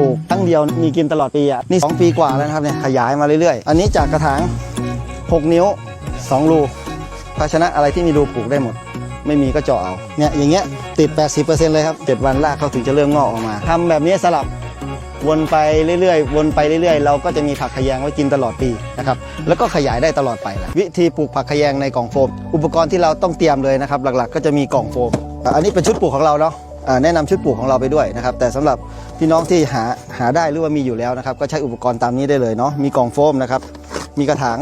ลูกตั้งเดียวมีกินตลอดปีอะนี่ 2 ปีกว่าแล้วนะครับเนี่ยขยายมาเรื่อยๆ อันนี้จากกระถาง 6 นิ้ว 2 รูภาชนะอะไรที่มีรูปลูกได้หมด ไม่มีก็เจาะเอาเนี่ยอย่างเงี้ยติด 80%เลยครับ7วันรากเขาถึงจะเริ่มงอกออกมาทำแบบนี้สลับวนไปเรื่อยๆ วนไปเรื่อยๆ เราก็จะมีผักขยงไว้กินตลอดปีนะครับ แล้วก็ขยายได้ตลอดไปแหละวิธีปลูกผักขยงในกล่องโฟม อุปกรณ์ที่เราต้องเตรียมเลยนะครับ หลักๆ ก็จะมีกล่องโฟม อันนี้เป็นชุดปลูกของเราเนาะ แนะนำชุดปลูกของเราไปด้วยนะครับ แต่สำหรับพี่น้องที่หาหาได้หรือว่ามีอยู่แล้วนะครับ ก็ใช้อุปกรณ์ตามนี้ได้เลยเนาะมีกล่องโฟมนะครับ มีกระถาง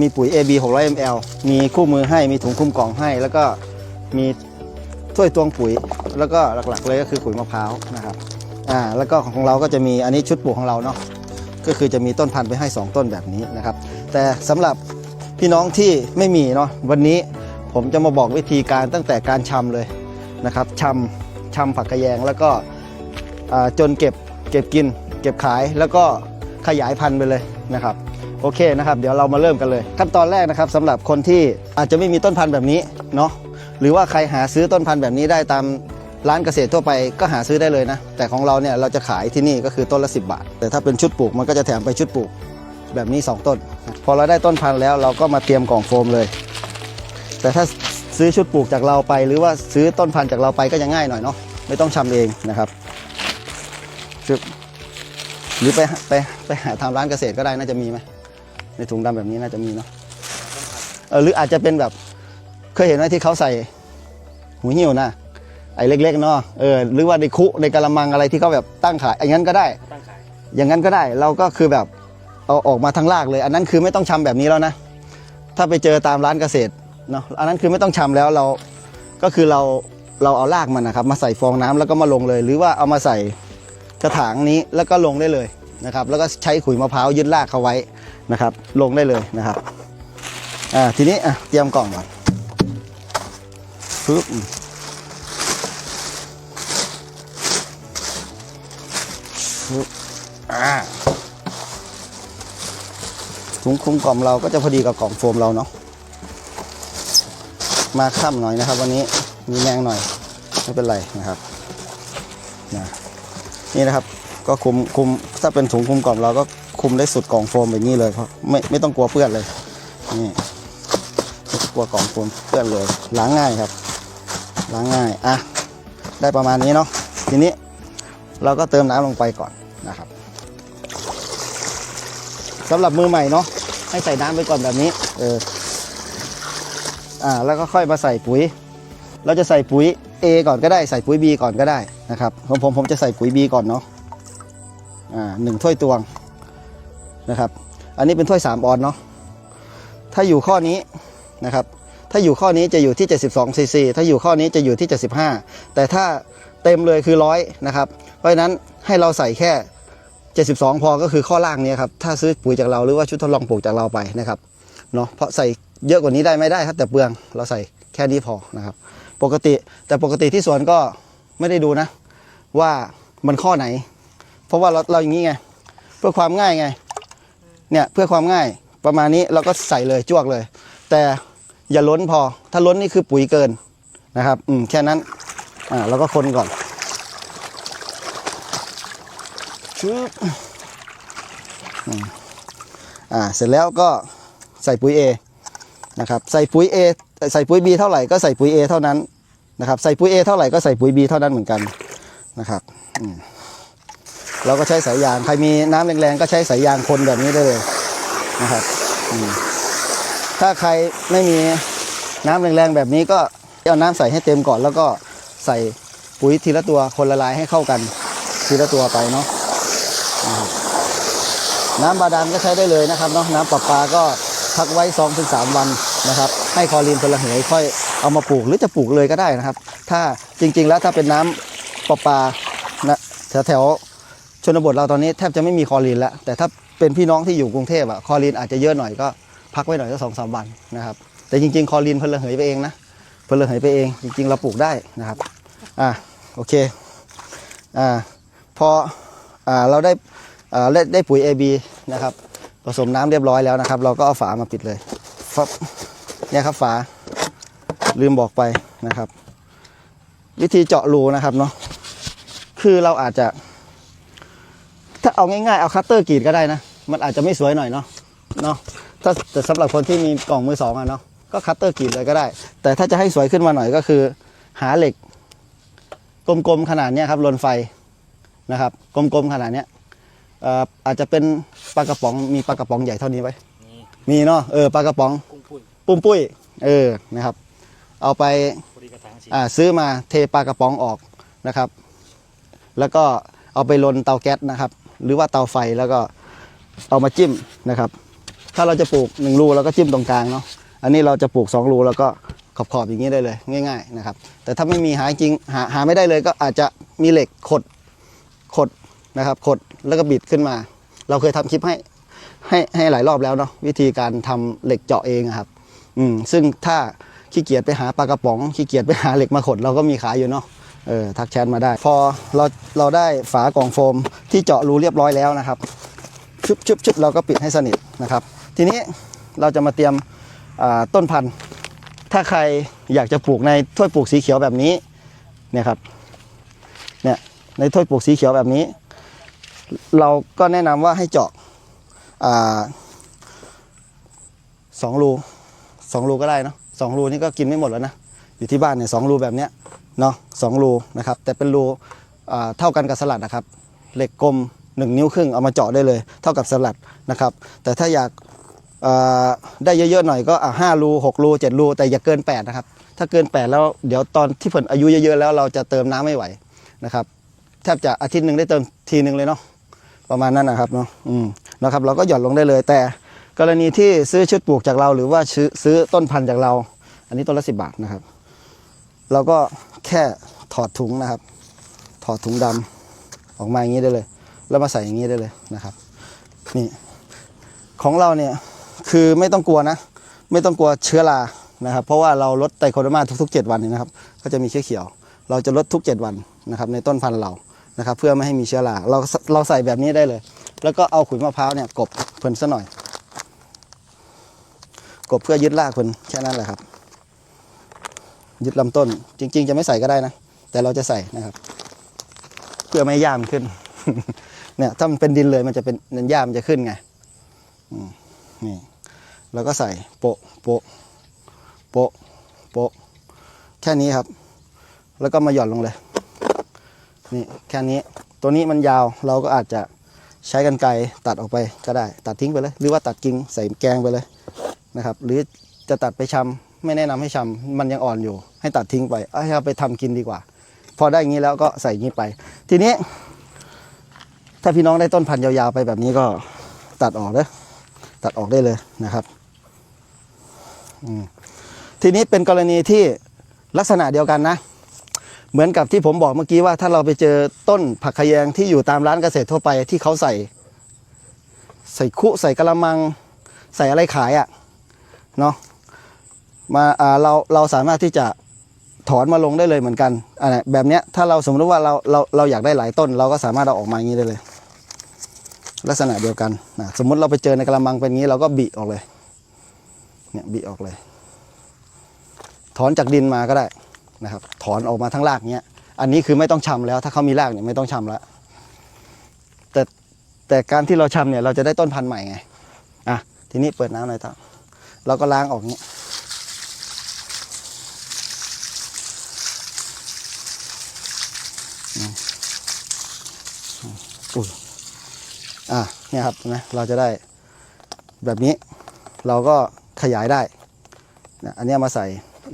มีปุ๋ย AB 600 ml มีคู่มือให้มีถุงคลุมกล่องให้ แล้วก็มีถ้วยตวงปุ๋ย แล้วก็หลักๆเลยก็คือขุยมะพร้าวนะครับอ่าแล้วก็ของเราก็จะมีอันนี้ชุดปลูกของเราเนาะก็คือจะมีต้นพันธุ์ไปให้ 2 ต้นแบบนี้นะครับ แต่สำหรับพี่น้องที่ไม่มีเนาะวันนี้ผมจะมาบอกวิธีการตั้งแต่การชำเลยนะครับชำ ชำผักกระแยง แล้วก็จนเก็บเก็บกิน เก็บขายแล้วก็ขยายพันธุ์ไปเลยนะครับโอเคนะครับ เดี๋ยวเรามาเริ่มกันเลยขั้นตอนแรกนะครับสำหรับคนที่อาจจะไม่มีต้นพันธุ์แบบนี้เนาะหรือว่าใครหาซื้อต้นพันธุ์แบบนี้ได้ตามร้านเกษตรทั่วไปก็หาซื้อได้เลยนะ แต่ของเราเนี่ยเราจะขายที่นี่ก็คือต้นละ 10 บาท แต่ถ้าเป็นชุดปลูกมันก็จะแถมไปชุดปลูกแบบนี้ 2 ต้น พอเราได้ต้นพันธุ์แล้วเราก็มาเตรียมกล่องโฟมเลย แต่ถ้า ซื้อชุดปลูกจากเราไป หรือว่าซื้อต้นพันธุ์จากเราไปก็จะง่ายหน่อยเนาะไม่ต้องชำเองนะครับหรือไปไปไปหาทำร้านเกษตรก็ได้น่าจะมีไหมในถุงดำแบบนี้น่าจะมีเนาะเออหรืออาจจะเป็นแบบเคยเห็นไหมที่เขาใส่หูหิ้วนะไอ้เล็กๆเนาะเออหรือว่าในคุในกะละมังอะไรที่เขาแบบตั้งขายอย่างนั้นก็ได้ตั้งขายอย่างนั้นก็ได้เราก็คือแบบเอาออกมาทั้งรากเลย อันนั้นคือไม่ต้องชำแบบนี้แล้วนะถ้าไปเจอตามร้านเกษตร เนาะอันนั้นคือไม่ต้องชำแล้วเราก็คือเราเราเอารากมันนะครับ มาใส่ฟองน้ำแล้วก็มาลงเลย หรือว่าเอามาใส่กระถางนี้แล้วก็ลงได้เลยนะครับ แล้วก็ใช้ขุยมะพร้าวยึดรากเขาไว้นะครับ ลงได้เลยนะครับอ่าทีนี้อะเตรียมกล่องก่อนปึ๊บปึ๊บอ่าถุงคุมกล่อมเราก็จะพอดีกับกล่องโฟมเราเนาะ มาค่ำหน่อยนะครับ วันนี้มีแรงหน่อยไม่เป็นไรนะครับนะนี่นะครับก็คุมคุมถ้าเป็นถุงคุมกล่อมเราก็คุมได้สุดกล่องโฟมแบบนี้เลยเพราะไม่ไม่ต้องกลัวเปื้อนเลยนี่ไม่กลัวกล่องโฟมเปื้อนเลยล้างง่ายครับล้างง่ายอะได้ประมาณนี้เนาะทีนี้เราก็เติมน้ำลงไปก่อนนะครับสำหรับมือใหม่เนาะให้ใส่น้ำไปก่อนแบบนี้เออ อ่าแล้วก็ค่อยมาใส่ปุ๋ย เราจะใส่ปุ๋ย A ก่อนก็ได้ใส่ปุ๋ย B ก่อนก็ได้นะครับผมผมผมจะใส่ปุ๋ย B ก่อนเนาะอ่าหนึ่งถ้วยตวงนะครับ อันนี้เป็นถ้วย 3 ออนเนาะถ้าอยู่ข้อนี้นะครับ ถ้าอยู่ข้อนี้จะอยู่ที่ 72ซีซีถ้าอยู่ข้อนี้จะอยู่ที่ 75 แต่ถ้าเต็มเลยคือร้อยนะครับ เพราะฉะนั้นให้เราใส่แค่ 72 พอก็คือข้อล่างเนี้ครับ ถ้าซื้อปุ๋ยจากเราหรือว่าชุดทดลองปลูกจากเราไปนะครับ เนาะ เพราะใส่ เยอะกว่านี้ได้ไม่ได้ครับ แต่เปลืองเราใส่แค่นี้พอนะครับ ปกติแต่ปกติที่สวนก็ไม่ได้ดูนะ ว่ามันข้อไหน เพราะว่าเราเราอย่างนี้ไงเพื่อความง่ายไงเนี่ยเพื่อความง่ายประมาณนี้เราก็ใส่เลยจวกเลย แต่อย่าล้นพอ ถ้าล้นนี่คือปุ๋ยเกินนะครับอืมแค่นั้นอ่าเราก็คนก่อนชึบอ่าเสร็จแล้วก็ใส่ปุ๋ย A นะครับใส่ปุ๋ย A ใส่ปุ๋ย B เท่าไหร่ก็ใส่ปุ๋ย A เท่านั้นนะครับใส่ปุ๋ย A เท่าไหร่ก็ใส่ปุ๋ย B เท่านั้นเหมือนกันนะครับอืมเราก็ใช้สายยางใครมีน้ำแรงๆก็ใช้สายยางคนแบบนี้ได้เลยนะครับอืมถ้าใครไม่มีน้ำแรงๆแบบนี้ก็เอาน้ำใส่ให้เต็มก่อน แล้วก็ใส่ปุ๋ยทีละตัวคนละลายให้เข้ากัน ทีละตัวไปเนาะน้ำบาดาลก็ใช้ได้เลยนะครับเนาะน้ำประปาก็พักไว้2อถึงสวัน นะครับ ให้คอรีนเป็นระเหยค่อยเอามาปลูกหรือจะปลูกเลยก็ได้นะครับ ถ้าจริง ๆ แล้วถ้าเป็นน้ำประปานะแถวแถวชนบทเราตอนนี้แทบจะไม่มีคอรีนแล้ว แต่ถ้าเป็นพี่น้องที่อยู่กรุงเทพอะคอรีนอาจจะเยอะหน่อยก็พักไว้หน่อยสักสองสามวันนะครับ แต่จริง ๆ คอรีนเพนระเหยไปเองนะเพนระเหยไปเอง จริง ๆ เราปลูกได้นะครับอะโอเคอ่าพออ่าเราได้อ่าได้ปุ๋ย AB นะครับผสมน้ำเรียบร้อยแล้วนะครับ เราก็เอาฝามาปิดเลยฟับ เนี่ยครับฝาลืมบอกไปนะครับ วิธีเจาะรูนะครับเนาะคือเราอาจจะ ถ้าเอาง่ายๆ เอาคัตเตอร์กรีดก็ได้นะ มันอาจจะไม่สวยหน่อยเนาะเนาะถ้าแต่สำหรับคนที่มีกล่องมือสองอะเนาะก็คัตเตอร์กรีดเลยก็ได้ แต่ถ้าจะให้สวยขึ้นมาหน่อยก็คือ หาเหล็ก กลมๆขนาดเนี้ยครับลนไฟนะครับ กลมๆขนาดเนี้ยอออาจจะเป็นปลากระป๋องมีปลากระป๋องใหญ่เท่านี้ไหมมีเนาะเออปลากระป๋อง ปุ้ยปุ้มปุ้ย เออนะครับ เอาไปพอดีกระถางสีอ่าซื้อมาเทปลากระป๋องออกนะครับ แล้วก็เอาไปลนเตาแก๊สนะครับ หรือว่าเตาไฟแล้วก็เอามาจิ้มนะครับ ถ้าเราจะปลูกหนึ่งรูเราก็จิ้มตรงกลางเนาะอันนี้เราจะปลูกสองรูแล้วก็ขอบขอบๆอย่างนี้ได้เลย ง่าย ๆนะครับ แต่ถ้าไม่มีหาจริงหาหาไม่ได้เลยก็อาจจะมีเหล็กขดขดนะครับขดแล้วก็บิดขึ้นมา เราเคยทำคลิปให้ให้ให้หลายรอบแล้วเนาะวิธีการทำเหล็กเจาะเองอะครับ อืมซึ่งถ้าขี้เกียจไปหาปลากระป๋องขี้เกียจไปหาเหล็กมาขดเราก็มีขายอยู่เนาะเออทักแชทมาได้ พอเราเราได้ฝากล่องโฟมที่เจาะรูเรียบร้อยแล้วนะครับชุบชุบชุบเราก็ปิดให้สนิทนะครับ ทีนี้เราจะมาเตรียมต้นพันธุ์ถ้าใครอยากจะปลูกในถ้วยปลูกสีเขียวแบบนี้เนี่ยครับเนี่ยในถ้วยปลูกสีเขียวแบบนี้ เราก็แนะนำว่าให้เจาะสองรู สองรูก็ได้เนาะสองรูนี่ก็กินไม่หมดแล้วนะอยู่ที่บ้านเนี่ยสองรูแบบเนี้ยเนาะสองรูนะครับแต่เป็นรูเท่ากันกับสลัดนะครับเหล็กกลมหนึ่งนิ้วครึ่งเอามาเจาะได้เลย เท่ากับสลัดนะครับแต่ถ้าอยากได้เยอะๆหน่อยก็ห้ารูหกรูเจ็ดรูแต่อย่าเกินแปดนะครับถ้าเกินแปดแล้วเดี๋ยวตอนที่ผลอายุเยอะๆแล้วเราจะเติมน้ำไม่ไหวนะครับแทบจะอาทิตย์หนึ่งได้เติมทีหนึ่งเลยเนาะประมาณนั้นนะครับเนาะอืมนะครับเราก็หย่อนลงได้เลยแต่ กรณีที่ซื้อชุดปลูกจากเรา หรือว่าซื้อต้นพันธุ์จากเรา อันนี้ต้นละสิบาทนะครับ เราก็แค่ถอดถุงนะครับ ถอดถุงดำออกมาอย่างนี้ได้เลย แล้วมาใส่อย่างนี้ได้เลยนะครับ นี่ของเราเนี่ยคือไม่ต้องกลัวนะ ไม่ต้องกลัวเชื้อรานะครับ เพราะว่าเราลดไตรโคเดอร์มาทุกๆ 7 วันเนี่ยนะครับ ก็จะมีเขียวๆเราจะลดทุก 7 วันนะครับ ในต้นพันธุ์เรานะครับ เพื่อไม่ให้มีเชื้อราเราเราใส่แบบนี้ได้เลย แล้วก็เอาขุยมะพร้าวเนี่ยกบเพิ่นซะหน่อย กบเพื่อยึดรากคนแค่นั้นแหละครับ ยึดลำต้นจริง ๆ จะไม่ใส่ก็ได้นะ แต่เราจะใส่นะครับ เพื่อไม่ให้หญ้ามขึ้น เนี่ยถ้ามันเป็นดินเลยมันจะเป็นเน้นหญ้ามันจะขึ้นไงนี่เราก็ใส่โปะโปะโปะโปะแค่นี้ครับ แล้วก็มาหย่อนลงเลย นี่แค่นี้ ตัวนี้มันยาวเราก็อาจจะใช้กันไกรตัดออกไปก็ได้ ตัดทิ้งไปเลย หรือว่าตัดกิ่งใส่แกงไปเลย นะครับ หรือจะตัดไปชำไม่แนะนำให้ชำมันยังอ่อนอยู่ ให้ตัดทิ้งไปเอาให้เอาไปทำกินดีกว่า พอได้อย่างนี้แล้วก็ใส่อย่างนี้ไป ทีนี้ ถ้าพี่น้องได้ต้นพันธุ์ยาวๆไปแบบนี้ก็ตัดออกเลยตัดออกได้เลยนะครับทีนี้เป็นกรณีที่ลักษณะเดียวกันนะ เหมือนกับที่ผมบอกเมื่อกี้ว่า ถ้าเราไปเจอต้นผักขะแยงที่อยู่ตามร้านเกษตรทั่วไปที่เขาใส่ ใส่คุใส่กระมัง ใส่อะไรขายอะ่ะ เนาะมาอ่าเราเราสามารถที่จะถอนมาลงได้เลยเหมือนกันอันไหนแบบเนี้ยถ้าเราสมมติว่าเราเราเราอยากได้หลายต้น เราก็สามารถเอาออกมาอย่างนี้ได้เลย ลักษณะเดียวกันนะสมมุติเราไปเจอในกระมังเป็นอย่างนี้เราก็บิออกเลยเนี่ยบิออกเลย ถอนจากดินมาก็ได้นะครับ ถอนออกมาทั้งรากเนี้ยอันนี้คือไม่ต้องชำแล้ว ถ้าเขามีรากเนี่ยไม่ต้องชำแล้วแต่แต่การที่เราชำเนี่ยเราจะได้ต้นพันธุ์ใหม่ไงอะทีนี้เปิดน้ำหน่อยต่อ เราก็ล้างออกเนี้อืมอืมอุ้ยอะเนี่ยครับนะเราจะได้แบบนี้ เราก็ขยายได้นะอันนี้มาใส่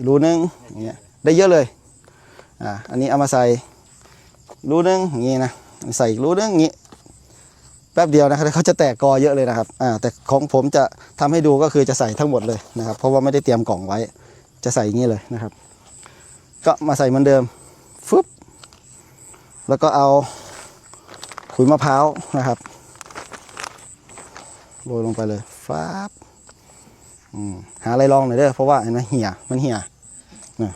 รูนึงอย่างเงี้ยได้เยอะเลยอะอันนี้เอามาใส่รูนึงอย่างงี้นะใส่อีกรูนึงอย่างงี้ แป๊บเดียวนะครับเขาจะแตกกอเยอะเลยนะครับอ่าแต่ของผมจะทำให้ดูก็คือจะใส่ทั้งหมดเลยนะครับ เพราะว่าไม่ได้เตรียมกล่องไว้ จะใส่อย่างนี้เลยนะครับ ก็มาใส่เหมือนเดิมฟึบแล้วก็เอาขุยมะพร้าวนะครับโรยลงไปเลยฟ้าบหาอะไรรองหน่อยเด้อเพราะว่าเห็นไหมเหี่ยมันเหี่ยนี่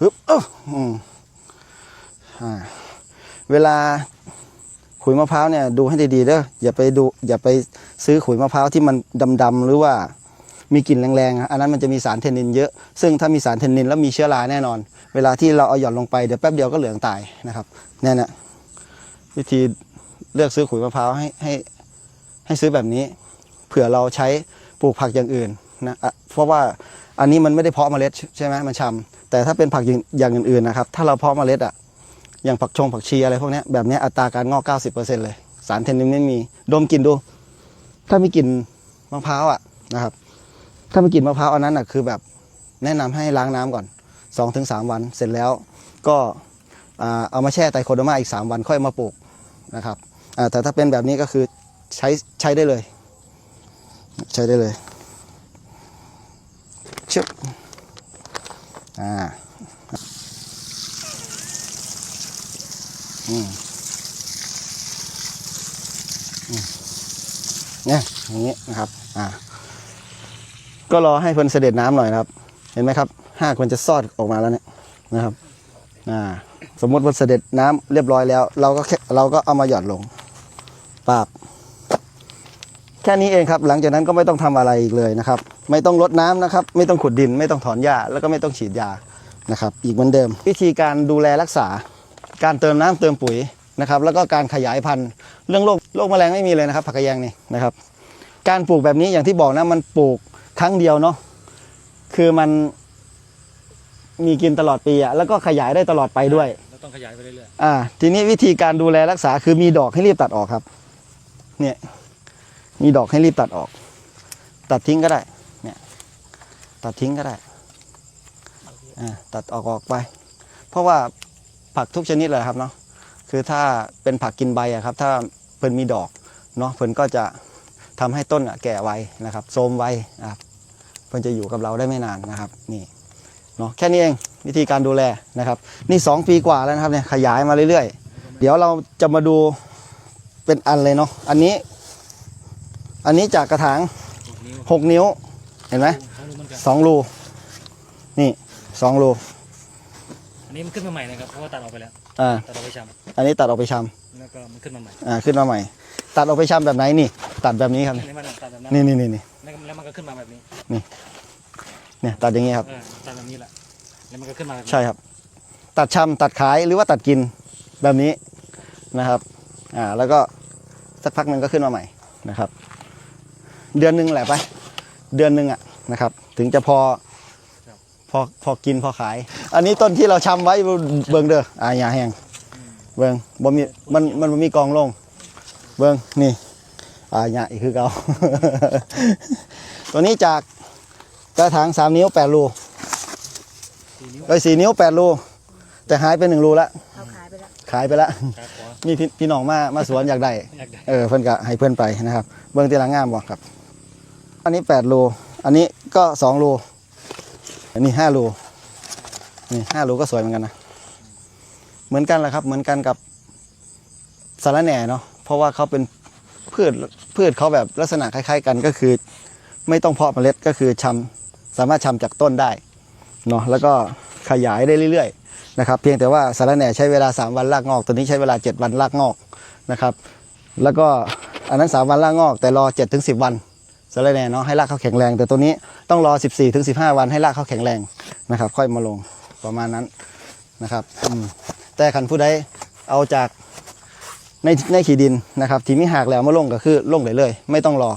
ฮึบเอ้าอืมอ่าเวลา ขุยมะพร้าวเนี่ยดูให้ดีๆเด้ออย่าไปดูอย่าไปซื้อขุยมะพร้าวที่มันดำๆหรือว่ามีกลิ่นแรงๆ อันนั้นมันจะมีสารเทนนินเยอะ ซึ่งถ้ามีสารเทนนินแล้วมีเชื้อราแน่นอน เวลาที่เราเอาหย่อนลงไปเดี๋ยวแป๊บเดียวก็เหลืองตายนะครับเนี่ยนะวิธีเลือกซื้อขุยมะพร้าวให้ให้ให้ซื้อแบบนี้เผื่อเราใช้ปลูกผักอย่างอื่นนะเพราะว่าอันนี้มันไม่ได้เพาะเมล็ดใช่ไหมมันชำแต่ถ้าเป็นผักอย่างอื่นๆนะครับ ถ้าเราเพาะเมล็ดอะ อย่างผักชงผักชีอะไรพวกนี้แบบนี้อัตราการงอก 90%เลย สารเทนนินไม่มี ดมกลิ่นดู ถ้ามีกลิ่นมะพร้าวอะนะครับ ถ้ามีกลิ่นมะพร้าวอันนั้นอะคือแบบแนะนำให้ล้างน้ำก่อน 2-3 วันเสร็จแล้วก็เอามาแช่ไตโคโดมาอีก 3 วันค่อยมาปลูกนะครับแต่ถ้าเป็นแบบนี้ก็คือใช้ใช้ได้เลย ใช้ได้เลยชึบอ่าอืมอืม เนี่ยอย่างนี้นะครับ อ่า ก็รอให้เพิ่นเสด็จน้ำหน่อยนะครับ เห็นไหมครับหากมันจะซอดออกมาแล้วเนี่ยนะครับ อ่า สมมติว่าเสด็จน้ำเรียบร้อยแล้ว เราก็เราก็เอามาหยอดลงปาบแค่นี้เองครับ หลังจากนั้นก็ไม่ต้องทำอะไรอีกเลยนะครับ ไม่ต้องรดน้ำนะครับ ไม่ต้องขุดดิน ไม่ต้องถอนหญ้าแล้วก็ไม่ต้องฉีดยานะครับ อีกเหมือนเดิม วิธีการดูแลรักษา การเติมน้ำเติมปุ๋ยนะครับ แล้วก็การขยายพันธุ์เรื่องโรคโรคแมลงไม่มีเลยนะครับ ผักกระแยงนี่นะครับ การปลูกแบบนี้อย่างที่บอกนะมันปลูกครั้งเดียวเนาะคือมันมีกินตลอดปีอะแล้วก็ขยายได้ตลอดไปด้วยเราต้องขยายไปเรื่อยอ่า ทีนี้วิธีการดูแลรักษาคือมีดอกให้รีบตัดออกครับ เนี่ย มีดอกให้รีบตัดออก ตัดทิ้งก็ได้ เนี่ย ตัดทิ้งก็ได้ อ่า ตัดออกออกไป เพราะว่า ผักทุกชนิดเลยครับเนาะคือถ้าเป็นผักกินใบอะครับ ถ้าเพิ่นมีดอกเนาะเพิ่นก็จะทำให้ต้นอะแก่ไวนะครับโทมไวนะครับเพิ่นจะอยู่กับเราได้ไม่นานนะครับนี่เนาะแค่นี้เองวิธีการดูแลนะครับ นี่สองปีกว่าแล้วนะครับเนี่ยขยายมาเรื่อยๆ เดี๋ยวเราจะมาดูเป็นอันเลยเนาะอันนี้ อันนี้จากกระถางๆหกนิ้วหวเห็นไหมสองรูนี่สองรู อันนี้มันขึ้นมาใหม่นะครับเพราะว่าตัดออกไปแล้วอ่าตัดออกไปชอันนี้ตัดออกไปชำแล้วก็มันขึ้นมาใหม่ำอ่าขึ้นมาใหม่ ตัดออกไปชำแบบไหนนี่ ตัดแบบนี้ครับ อันนี้มันตัดแบบนั้นนี่นี่นี่นี่แล้วแล้วมันก็ขึ้นมาแบบนี้เนี่ยตัดอย่างนี้ครับ เออตัดแบบนี้แหละแล้วมันก็ขึ้นมาแบบนี้ใช่ครับ ตัดชำตัดขายหรือว่าตัดกินแบบนี้นะครับอ่าแล้วก็สักพักหนึ่งก็ขึ้นมาใหม่นะครับ เดือนหนึ่งแหละไป เดือนหนึ่งอะนะครับ ถึงจะพอพอพอกินพอขาย อันนี้ต้นที่เราชำไว้เบิ่งเด้ออ่าอย่าแห้งเบิ่งบ่มีมันมันบ่มีกองลง เบิ่งนี่อ่าอย่าอีกคือเก่าตัวนี้จากกระถางสามนิ้วแปดรูสี่นิ้วเอ้ยสี่นิ้วแปดรูแต่หายไปหนึ่งรูละเขาขายไปแล้วขายไปละขาขวามีพี่พี่น้องมามาสวนอยากได้อยากได้เออเพื่อนก็ให้เพื่อนไปนะครับ เบื้องตีหลังงามบ่ครับ อันนี้แปดรูอันนี้ก็สองรูอันนี้ห้ารู นี่ห้ารูก็สวยเหมือนกันนะ เหมือนกันแหละครับ เหมือนกันกับสารแหน่เนาะ เพราะว่าเขาเป็นพืชพืชเขาแบบลักษณะคล้าย ๆ กันก็คือ ไม่ต้องเพาะเมล็ดก็คือชำสามารถชำจากต้นได้เนาะแล้วก็ขยายได้เรื่อยๆนะครับ เพียงแต่ว่าสารแหน่ใช้เวลา 3 วันรากงอก ตัวนี้ใช้เวลา 7 วันรากงอกนะครับ แล้วก็อันนั้น 3 วันรากงอก แต่รอ7ถึง10 วันสารแหน่เนาะให้รากเขาแข็งแรง แต่ตัวนี้ต้องรอ 14ถึง15 วันให้รากเขาแข็งแรงนะครับ ค่อยมาลง ประมาณนั้นนะครับอืมแต่ขันผู้ใดเอาจากในในขีดินนะครับที่มีหากแล้วมาลงก็คือลงเลยเลย ไม่ต้องรอ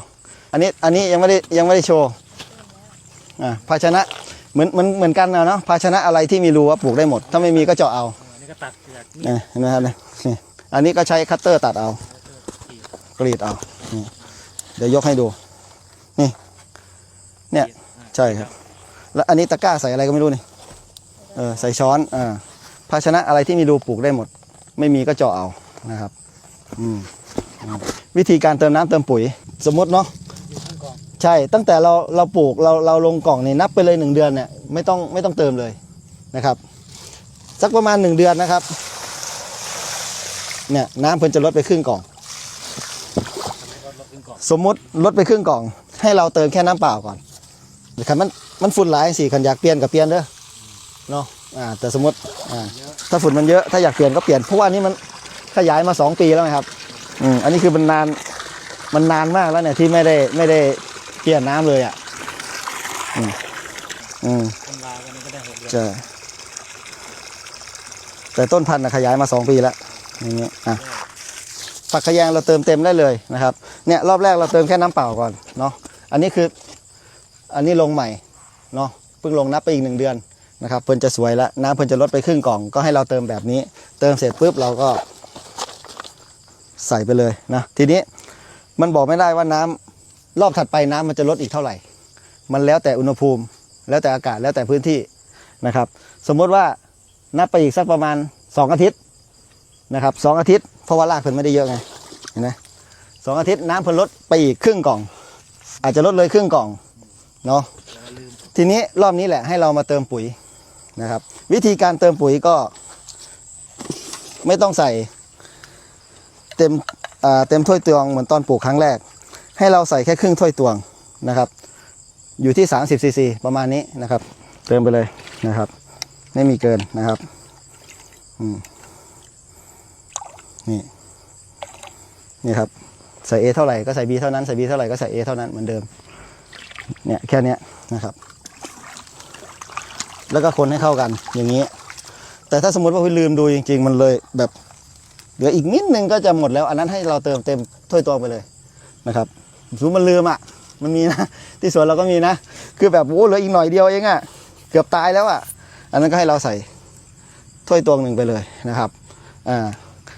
อันนี้อันนี้ยังไม่ได้ยังไม่ได้โชว์อ่าภาชนะเหมือนเหมือนเหมือนกันนะเนาะภาชนะอะไรที่มีรูว่าปลูกได้หมด ถ้าไม่มีก็เจาะเอาอันนี้ก็ตัดจากนี่เนี่ยเห็นไหมครับเนี่ยนี่อันนี้ก็ใช้คัตเตอร์ตัดเอากรีดเอานี่เดี๋ยวยกให้ดูนี่เนี่ยใช่ครับ แล้วอันนี้ตะกร้าใส่อะไรก็ไม่รู้นี่ เออใส่ช้อนอ่าภาชนะอะไรที่มีรูปลูกได้หมด ไม่มีก็เจาะเอานะครับอืมวิธีการเติมน้ำเติมปุ๋ย สมมติเนาะใช่ตั้งแต่เราเราปลูกเราเราลงกล่องนี่นับไปเลยหนึ่งเดือนเนี่ยไม่ต้องไม่ต้องเติมเลยนะครับ สักประมาณหนึ่งเดือนนะครับเนี่ยน้ำเพิ่นจะลดไปครึ่งกล่อง สมมติลดไปครึ่งกล่อง ให้เราเติมแค่น้ำเปล่าก่อนคันมันมันฝุ่นหลายสิคันอยากเปลี่ยนก็เปลี่ยนเด้อ เนาะอ่าแต่สมมติอ่าถ้าฝุ่นมันเยอะถ้าอยากเปลี่ยนก็เปลี่ยนเพราะว่านี่มันขยายมาสองปีแล้วไงครับอืมอันนี้คือมันนานมันนานมากแล้วเนี่ยที่ไม่ได้ไม่ได้เปลี่ยนน้ำเลยอะอืมอืมทำลายกันนี้ก็ได้หกเดือนใช่แต่ต้นพันธุ์น่ะขยายมาสองปีแล้วอย่างเงี้ยอะฝักขยงเราเติมเต็มได้เลยนะครับเนี่ยรอบแรกเราเติมแค่น้ำเปล่าก่อนเนาะอันนี้คืออันนี้ลงใหม่เนาะเพิ่งลงนับไปอีกหนึ่งเดือน นะครับเพิ่นจะสวยแล้วน้ำเพิ่นจะลดไปครึ่งกล่องก็ให้เราเติมแบบนี้ เติมเสร็จปุ๊บเราก็ใส่ไปเลยนะทีนี้มันบอกไม่ได้ว่าน้ำรอบถัดไปน้ำมันจะลดอีกเท่าไหร่ มันแล้วแต่อุณหภูมิ แล้วแต่อากาศแล้วแต่พื้นที่นะครับ สมมติว่านับไปอีกสักประมาณ 2 อาทิตย์นะครับสองอาทิตย์เพราะว่ารากเพิ่นไม่ได้เยอะไงเห็นไหมสองอาทิตย์น้ำเพิ่นลดไปอีกครึ่งกล่อง อาจจะลดเลยครึ่งกล่องเนาะทีนี้รอบนี้แหละให้เรามาเติมปุ๋ย นะครับ วิธีการเติมปุ๋ยก็ ไม่ต้องใส่เต็มเต็มถ้วยตวงเหมือนตอนปลูกครั้งแรก ให้เราใส่แค่ครึ่งถ้วยตวงนะครับ อยู่ที่ 30ซีซีประมาณนี้นะครับ เติมไปเลยนะครับ ไม่มีเกินนะครับนี่นี่ครับใส่ A เท่าไหร่ก็ใส่ B เท่านั้นใส่ B เท่าไหร่ก็ใส่ A เท่านั้นเหมือนเดิมเนี่ยแค่นี้นะครับ แล้วก็คนให้เข้ากันอย่างนี้ แต่ถ้าสมมติว่าพี่ลืมดูจริง ๆ มันเลยแบบเหลืออีกนิดนึงก็จะหมดแล้ว อันนั้นให้เราเติมเต็มถ้วยตวงไปเลยนะครับสมมติมันลืมอะ มันมีนะที่สวนเราก็มีนะ คือแบบโอ้เหลืออีกหน่อยเดียวเองอะเกือบตายแล้วอะ อันนั้นก็ให้เราใส่ถ้วยตวงหนึ่งไปเลยนะครับอ่า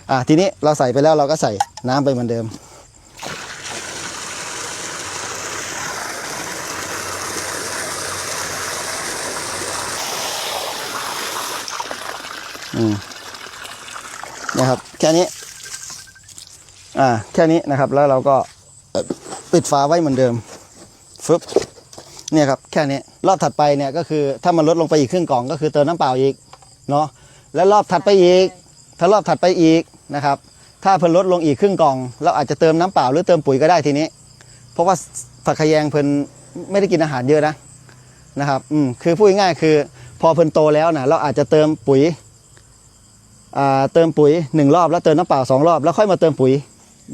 อ่าทีนี้เราใส่ไปแล้วเราก็ใส่น้ำไปเหมือนเดิม อืมนะครับ แค่นี้ อ่า แค่นี้นะครับ แล้วเราก็ปิดฝาไว้เหมือนเดิมฟึบเนี่ยครับ แค่นี้ รอบถัดไปเนี่ยก็คือ ถ้ามันลดลงไปอีกครึ่งกล่อง ก็คือเติมน้ำเปล่าอีก เนาะแล้วรอบถัดไปอีก ถ้ารอบถัดไปอีกนะครับ ถ้าเพิ่นลดลงอีกครึ่งกล่อง เราอาจจะเติมน้ำเปล่าหรือเติมปุ๋ยก็ได้ทีนี้ เพราะว่าฝักขยงเพิ่นไม่ได้กินอาหารเยอะนะนะครับ อืม คือพูดง่ายๆคือ พอเพิ่นโตแล้วนะเราอาจจะเติมปุ๋ย เติมปุ๋ยหนึ่งรอบแล้วเติมน้ำเปล่าสองรอบ แล้วค่อยมาเติมปุ๋ย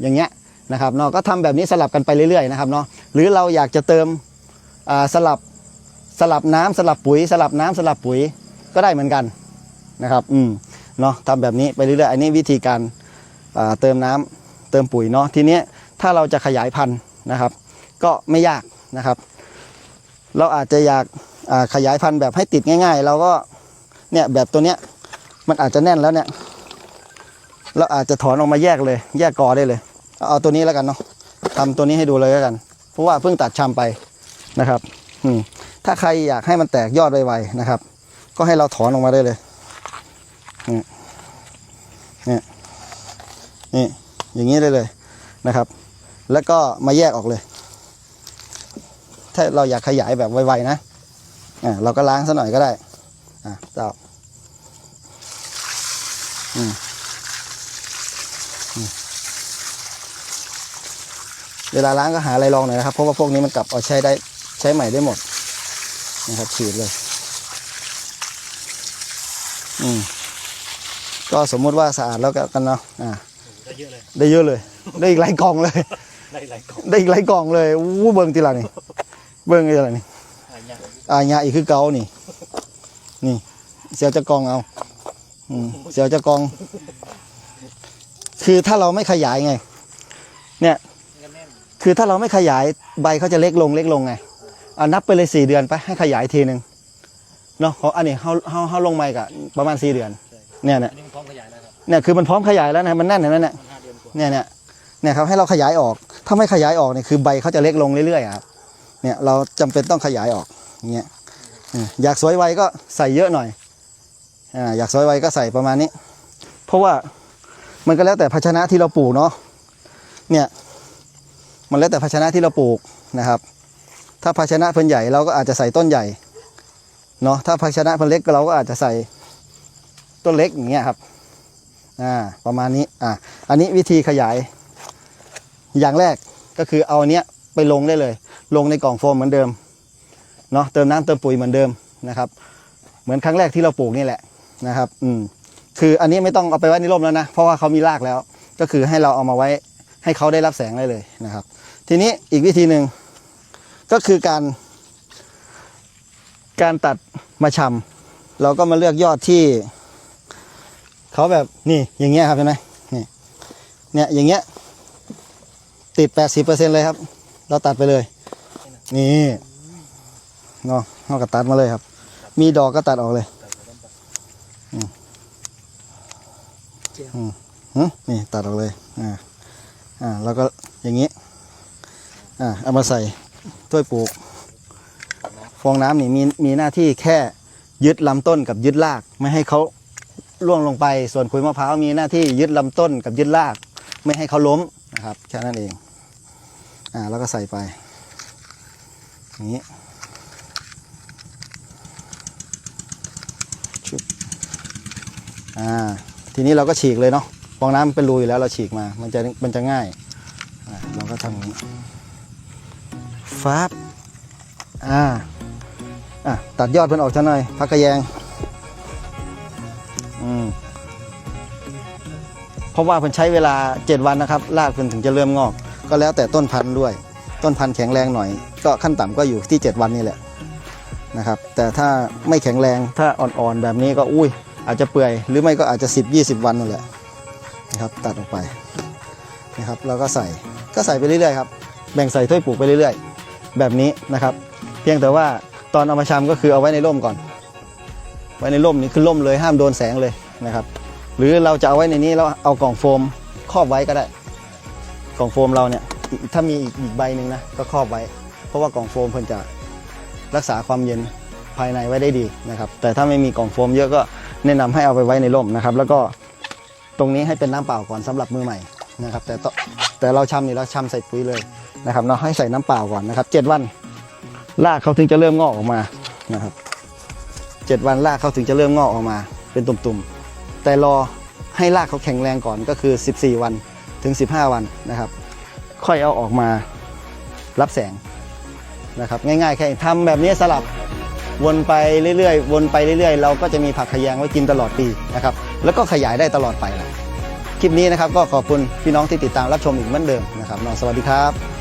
อย่างเงี้ยนะครับเนาะก็ทำแบบนี้สลับกันไปเรื่อยๆนะครับเนาะหรือเราอยากจะเติมสลับสลับน้ำสลับปุ๋ย สลับน้ำสลับปุ๋ยก็ได้เหมือนกันนะครับอืมเนาะทำแบบนี้ไปเรื่อยๆอันนี้วิธีการเติมน้ำเติมปุ๋ยเนาะทีเนี้ยถ้าเราจะขยายพันธุ์นะครับ ก็ไม่ยากนะครับ เราอาจจะอยากขยายพันธุ์แบบให้ติดง่าย ๆ เราก็เนี่ยแบบตัวเนี้ย มันอาจจะแน่นแล้วเนี่ยเราอาจจะถอนออกมาแยกเลย แยกกอได้เลย เอาตัวนี้แล้วกันเนาะทำตัวนี้ให้ดูเลยแล้วกัน เพราะว่าเพิ่งตัดชำไปนะครับอืมถ้าใครอยากให้มันแตกยอดไวๆนะครับ ก็ให้เราถอนออกมาได้เลยนี่นี่นี่อย่างนี้ได้เลยนะครับ แล้วก็มาแยกออกเลย ถ้าเราอยากขยายแบบไวๆนะอ่าเราก็ล้างซะหน่อยก็ได้อะเจ้า เวลาล้างก็หาอะไรรองหน่อยนะครับ เพราะว่าพวกนี้มันกลับเอาใช้ได้ใช้ใหม่ได้หมดนะครับฉีดเลย อืมก็สมมุติว่าสะอาดแล้วกันเนาะอ่าได้เยอะเลย ได้เยอะเลย ได้อีกหลายกล่องเลย ได้หลายกล่องได้อีกหลายกล่องเลยอู้เบิ้งทีละนี่ เบิ้งทีละนี่อะไรเงี้ยอาญาอีกคือเกานี่ นี่ เสียวจะกองเอาอืม เสียวจะกอง คือถ้าเราไม่ขยายไง เนี่ยก็แน่นคือถ้าเราไม่ขยายใบเขาจะเล็กลงเล็กลงไงเอานับไปเลยสี่เดือนไปให้ขยายทีหนึ่งเนาะเขาอันนี้เขาเขาเขาลงมาอีกับประมาณสี่เดือน เนี่ยเนี่ยอันนี้มันพร้อมขยายแล้วครับเนี่ยคือมันพร้อมขยายแล้วนะมันแน่นอย่างนั้นเนี่ยมันห้าเดือนกว่าเนี่ยเนี่ยเนี่ยครับให้เราขยายออก ถ้าไม่ขยายออกเนี่ยคือใบเขาจะเล็กลงเรื่อยๆอะครับเนี่ยเราจำเป็นต้องขยายออกอย่างเงี้ยอืมอยากสวยไวก็ใส่เยอะหน่อย อ่าอยากสวยไวก็ใส่ประมาณนี้ เพราะว่ามันก็แล้วแต่ภาชนะที่เราปลูกเนาะเนี่ยมันแล้วแต่ภาชนะที่เราปลูกนะครับ ถ้าภาชนะเพิ่นใหญ่เราก็อาจจะใส่ต้นใหญ่เนาะถ้าภาชนะเพิ่นเล็กเราก็อาจจะใส่ต้นเล็กอย่างเงี้ยครับอ่าประมาณนี้อ่าอันนี้วิธีขยาย อย่างแรกก็คือเอาเนี้ยไปลงได้เลย ลงในกล่องโฟมเหมือนเดิมเนาะเติมน้ำเติมปุ๋ยเหมือนเดิมนะครับ เหมือนครั้งแรกที่เราปลูกนี่แหละ นะครับ อืม คืออันนี้ไม่ต้องเอาไปไว้ในร่มแล้วนะ เพราะว่าเขามีรากแล้ว ก็คือให้เราเอามาไว้ให้เขาได้รับแสงได้เลยนะครับ ทีนี้อีกวิธีหนึ่งก็คือการ การตัดมาชำเราก็มาเลือกยอดที่เขาแบบนี่อย่างเงี้ยครับเห็นไหมนี่เนี่ยอย่างเงี้ยติด 80%เลยครับ เราตัดไปเลย นี่เนาะเราก็ตัดมาเลยครับ มีดอกก็ตัดออกเลย นี่ตัดออกเลย อ่า อ่า แล้วก็อย่างนี้ อ่า เอามาใส่ถ้วยปลูก ฟองน้ำนี่มีมีหน้าที่แค่ยึดลำต้นกับยึดราก ไม่ให้เขาล่วงลงไป ส่วนขุยมะพร้าวมีหน้าที่ยึดลำต้นกับยึดราก ไม่ให้เขาล้มนะครับ แค่นั้นเอง อ่า แล้วก็ใส่ไป อย่างนี้ชุบ อ่าทีนี้เราก็ฉีกเลยเนาะฟองน้ำมันเป็นรูอยู่แล้วเราฉีกมา มันจะมันจะง่ายอ่าเราก็ทำอย่างนี้ฟับอ่าอะตัดยอดเพิ่นออกซะหน่อยพักกระแยงอืมเพราะว่าเพิ่นใช้เวลา 7 วันนะครับรากเพิ่นถึงจะเริ่มงอก ก็แล้วแต่ต้นพันธุ์ด้วย ต้นพันธุ์แข็งแรงหน่อย ก็ขั้นต่ำก็อยู่ที่ 7 วันนี่แหละนะครับ แต่ถ้าไม่แข็งแรงถ้าอ่อนๆแบบนี้ก็อุ้ย อาจจะเปื่อยหรือไม่ก็อาจจะ 10 20 วันนั่นแหละนะครับตัดออกไปนะครับแล้วก็ใส่ก็ใส่ไปเรื่อยๆครับแบ่งใส่ถ้วยปลูกไปเรื่อยๆ แบบนี้นะครับ เพียงแต่ว่าตอนเอามาชำก็คือเอาไว้ในร่มก่อน ไว้ในร่มนี่คือร่มเลยห้ามโดนแสงเลยนะครับ หรือเราจะเอาไว้ในนี้แล้วเอากล่องโฟมครอบไว้ก็ได้ กล่องโฟมเราเนี่ยถ้ามีอีกอีกใบหนึ่งนะก็ครอบไว้ เพราะว่ากล่องโฟมเพิ่นจะรักษาความเย็นภายในไว้ได้ดีนะครับ แต่ถ้าไม่มีกล่องโฟมเยอะก็ แนะนำให้เอาไปไว้ในร่มนะครับ แล้วก็ตรงนี้ให้เป็นน้ำเปล่าก่อนสำหรับมือใหม่นะครับ แต่แต่เราชำนี่เราชำใส่ปุ๋ยเลยนะครับเราให้ใส่น้ำเปล่าก่อนนะครับเจ็ดวันรากเขาถึงจะเริ่มงอกออกมานะครับเจ็ดวันรากเขาถึงจะเริ่มงอกออกมา เป็นตุ่มๆ แต่รอให้รากเขาแข็งแรงก่อนก็คือ 14 วันถึง 15 วันนะครับ ค่อยเอาออกมารับแสงนะครับ ง่ายๆแค่ทำแบบนี้สลับ วนไปเรื่อยๆ วนไปเรื่อยๆ เราก็จะมีผักขยงไว้กินตลอดปีนะครับแล้วก็ขยายได้ตลอดไปแหละคลิปนี้นะครับก็ขอบคุณพี่น้องที่ติดตามรับชมอีกเหมือนเดิมนะครับน้องสวัสดีครับ